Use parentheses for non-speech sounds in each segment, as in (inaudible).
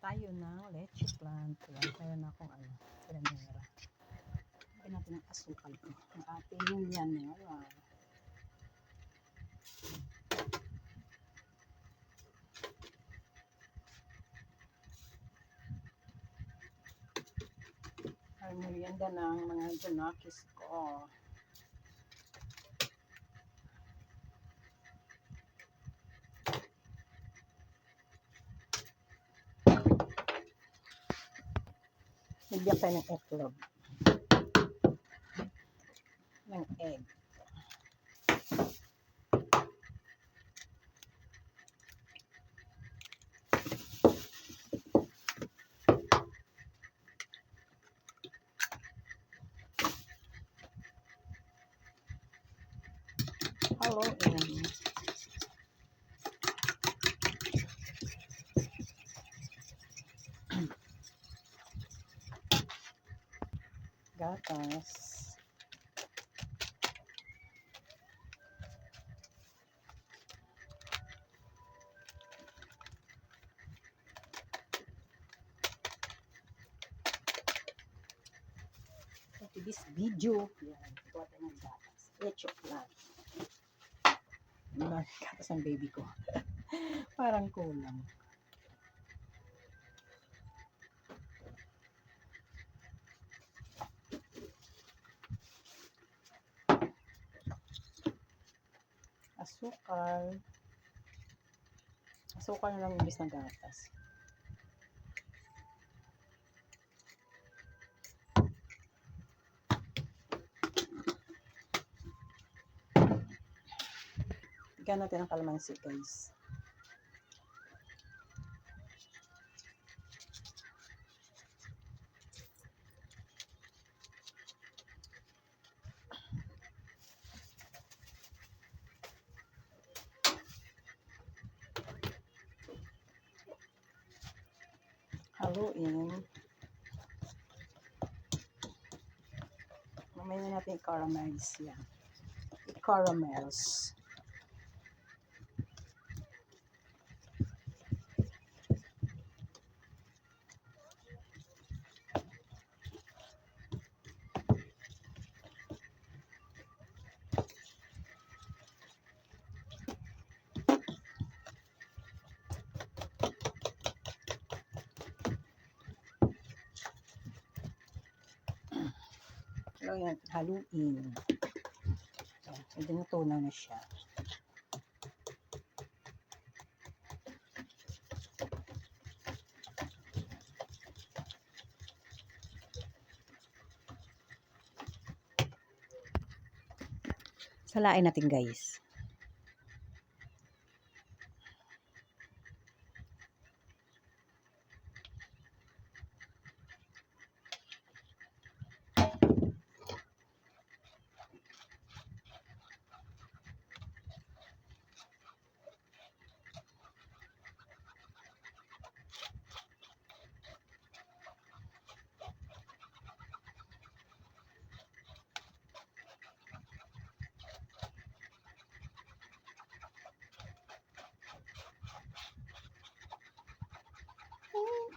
tayo ng leche plant. Ayan, meron akong ano, granera. Lagyan natin ng asukal ko. Ang ating yanera. Ang merienda ng mga junakis ko. Bigyan tayo ng eggnog. Ng egg. Hello, and gatas. To this video, yan, ito tayo ng gatas. Plan. Diba, gatas ang baby ko. (laughs) Parang kulang. Asukal. Asukal na lang imbis ng gatas. Bigyan natin ng kalamansi guys. Haluin. Mamaya na natin i-caramelize yan. I-caramels. So, yan, haluin. Ayan, medyo natunaw na siya. Salain natin guys.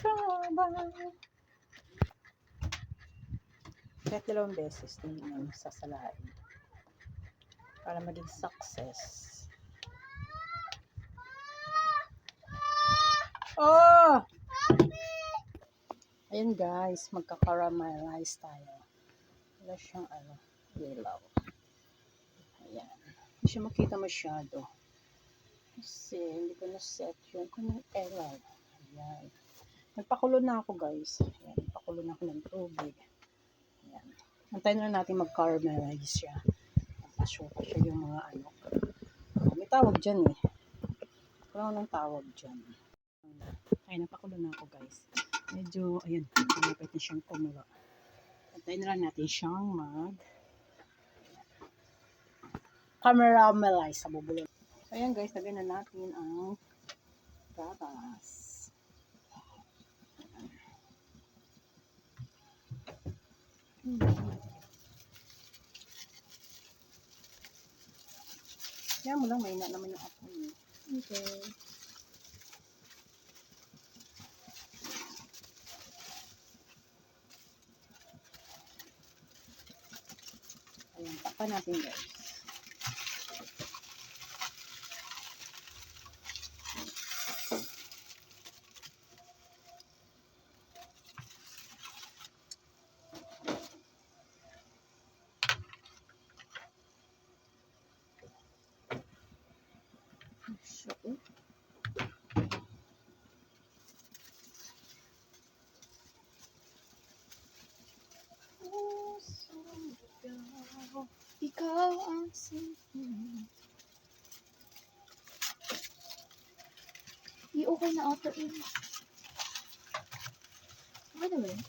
Trabaho. Kahit dalawang beses, hindi naman sasalain. Para maging success. Oh! Ayun guys, magka-caramelize tayo. Wala siyang ano, yellow. Ayan. Hindi siya makita masyado. Kasi hindi ko na-set yung kanyang error. Ayan. Nagpakulo na ako guys. Ayan, nagpakulo na ako ng tubig. Ayan. Antayin na natin mag-caramelize siya. Pasyuka siya yung mga ano. Oh, may tawag dyan eh. Wala nang tawag dyan. Ay, napakulo na ako guys. Medyo, ayun, malapit na siyang kumulo. Antayin na lang natin siyang mag caramelize sa bubulong. Ayan guys, lagyan na natin ang gatas. Kaya mo lang, mahina naman yung apoy niya. Okay. Ayan, takpan natin guys. So, ikaw ang singin. Di okay na auto in. Ano ba yun?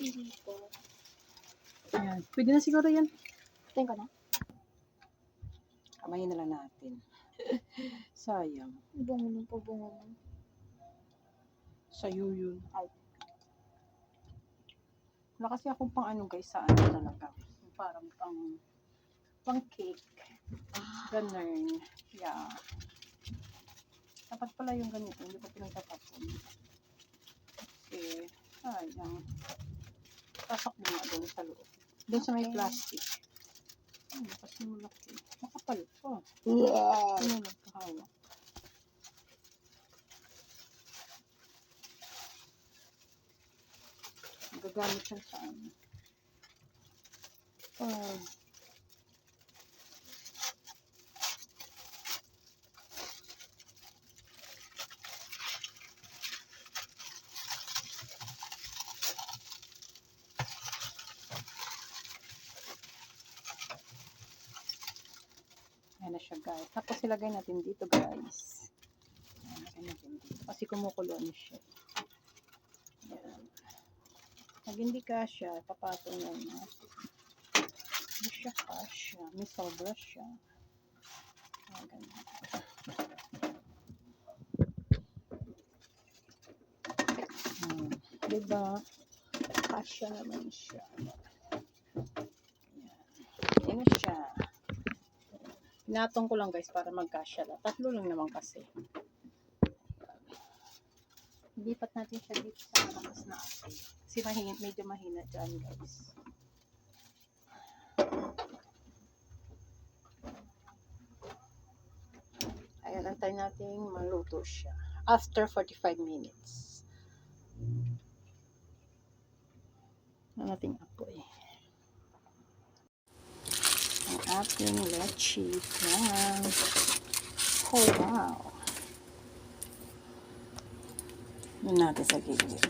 Pili ko. Ayan. Pwede na siguro yan. Tingin ko na. Kamayin na lang natin. (laughs) Sayang. Bungo nung po, bungo nung. Sa'yo yun. Ay. Wala kasi akong pang ano guys sa ano talaga. Parang pang pang cake. Ganun. Yeah. Dapat pala yung ganito. Hindi ko pinagtatapon. Kasi, sayang. Tasak mo nga doon sa loob. Doon sa may plastic. Ano, kasi malaki. Makapal pa. Yeah. Ano nagkahawak? Gagamit siya sa ano. Ah. Ayan na siya guys. Tapos ilagay natin dito guys. Ilagay natin dito. Kasi kumukulo na siya. Ayan. Pag hindi kasya, papatong yan natin. Hindi siya kasya. May sobra siya. Ayan, ganyan. Hmm. Diba? Kasya naman siya. Ayan. Ayan na siya. Pinatong ko lang guys para magkasya lang. Tatlo lang naman kasi. Lipat natin siya dito sa malakas na apoy. Kasi mahina, medyo mahina dyan guys. Ayan, antay natin maluto siya. After 45 minutes. Ano nating apoy. Ating leche flan. Oh, wow. Yun natin sa gilid.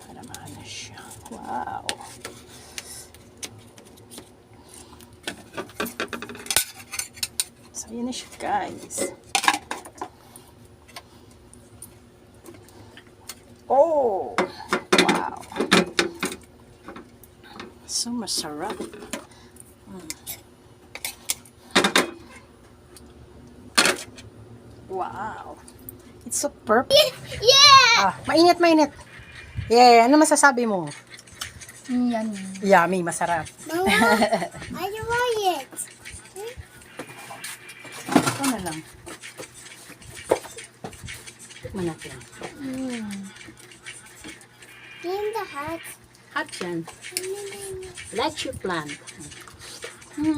Para maano siya. Wow. So, yun na siya, guys. Oh! Wow. So masarap. Wow. It's so perfect. Yeah! Ah, mainit, mainit. Yeah, ano masasabi mo? Yan. Yummy, masarap. Mama, I want it. Ito na lang. Tikman natin. Mm. In the hut. Hot yan. Let's you plant. Yeah.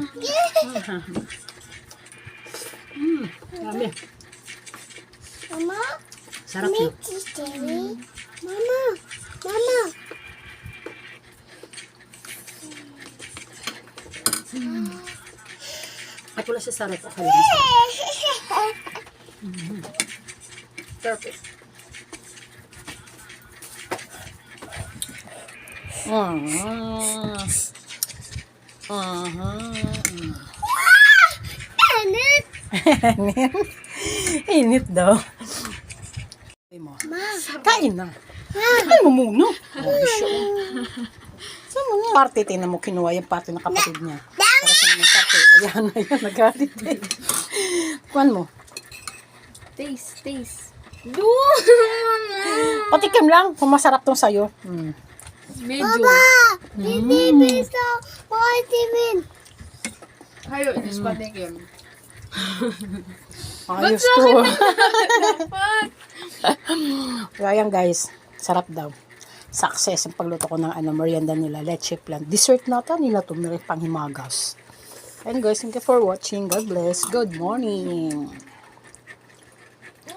Mm, yummy. Mama, Sarap yun. Mama, Mama. At wala siya sarap. Okay. (laughs) Perfect. Mm. Janet. (laughs) Init daw. Sabi mo. Ma. Kain na. Kain mo muna. Siya. Saan mo nga? Parte, tingnan mo, kinuha yung parte ng kapatid niya. Para sa naman parte. Ayan na yan, nagalit eh. Kuhan mo. Taste, taste. Patikim lang, kung masarap tong sayo. Hmm. Medyo. Hindi, bisa. Vitamin. Hayo, inis pa din yun. (laughs) Ayos to. Kaya (laughs) yan guys, sarap daw. success ang pagluto ko ng ano, merienda nila, leche plan. Dessert na ata nila to, meron pang himagas. And guys, thank you for watching. God bless. Good morning.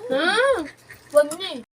Hmm. Wag niya.